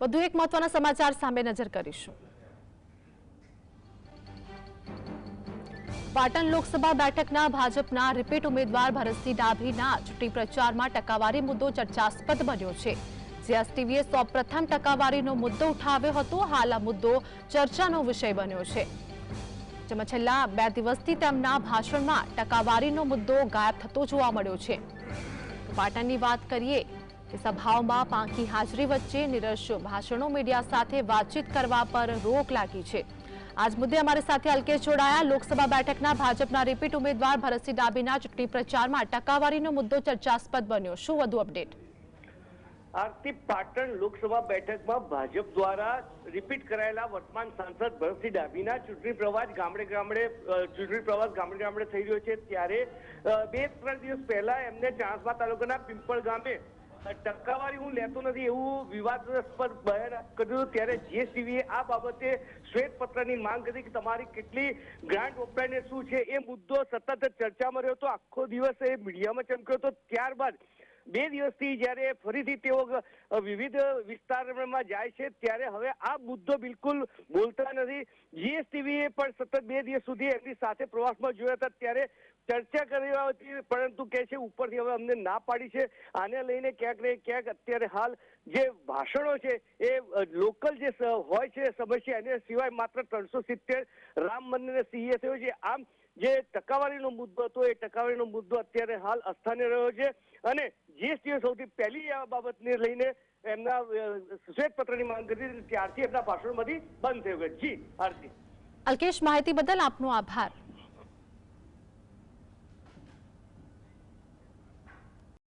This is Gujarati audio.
વધુ એક મહત્વના સમાચાર સામે નજર કરીશું. પાટણ લોકસભા બેઠકના ભાજપના રિપીટ ઉમેદવાર ભરતસિંહ ડાભીના ચૂંટણી પ્રચારમાં ટકાવારી મુદ્દો ચર્ચાસ્પદ બન્યો છે. જીએસટીવીએ સૌપ્રથમ ટકાવારીનો મુદ્દો ઉઠાવ્યો હતો, હાલ આ મુદ્દો ચર્ચાનો વિષય બન્યો છે. જેમાં છેલ્લા બે દિવસથી તેમના ભાષણમાં ટકાવારીનો મુદ્દો ગાયબ થતો જોવા મળ્યો છે. પાટણની વાત કરીએ કે સભાઓમાં પાંખી હાજરી વચ્ચે નિરશ ભાષણો મીડિયા સાથે વાતચીત કરવા પર રોક લાગી છે. આજ મુદ્દે અમારી સાથે અલ્કેશ જોડાયા. લોકસભા બેઠકના ભાજપના રિપીટ ઉમેદવાર ભરતસિંહ ડાભીના ચૂંટણી પ્રચારમાં ટકાવારીનો મુદ્દો ચર્ચાસ્પદ બન્યો. શું વધુ અપડેટ? આરતી પાટણ લોકસભા બેઠકમાં ભાજપ દ્વારા રિપીટ કરાયેલા વર્તમાન સાંસદ ભરતસિંહ ડાભીના ચૂંટણી પ્રવાસ ગામડે ગામડે ચૂંટણી પ્રવાસ ગામડે ગામડે થઈ રહ્યો છે. ત્યારે બે ત્રણ દિવસ પહેલા એમને ચાણસ્મા તાલુકાના પિંપળ ગામે ટકાવારી હું લેતો નથી એવું વિવાદાસ્પદ બહેર કર્યું ત્યારે જીએસટીવીએ આ બાબતે શ્વેતપત્રની માંગ કરી કે તમારી કેટલી ગ્રાન્ટ વપરાયને શું છે એ મુદ્દો સતત ચર્ચામાં રહ્યો હતો. આખો દિવસ એ મીડિયામાં ચમક્યો હતો. ત્યારબાદ બે દિવસથી જ્યારે ફરીથી તેઓ વિવિધ વિસ્તારમાં જાય છે, ત્યારે હવે આ મુદ્દો બિલકુલ બોલતા નથી. જીએસટીવીએ પણ સતત બે દિવસ સુધી એમની સાથે પ્રવાસમાં જોયા હતા, ત્યારે ચર્ચા કરી હતી, પરંતુ કે છે ઉપરથી હવે અમને ના પાડી છે. આને લઈને ક્યાંક ને ક્યાંક અત્યારે હાલ જે ભાષણો છે, એ લોકલ જે હોય છે સમસ્યા એને સિવાય માત્ર ત્રણસો સિત્તેર રામ મંદિરને સીએ થયો છે. આમ જે ટકાવારીનો મુદ્દો હતો એ ટકાવારીનો મુદ્દો અત્યારે હાલ અસ્થાને રહ્યો છે અને જીએસટીએ સૌથી પહેલી આ બાબતને લઈને એમના અ, શ્વેતપત્રની માંગ કરી ત્યારથી એમના ભાષણમાંથી બંધ થયું છે જી આરતી. અલ્કેશ માહિતી બદલ આપનો આભાર.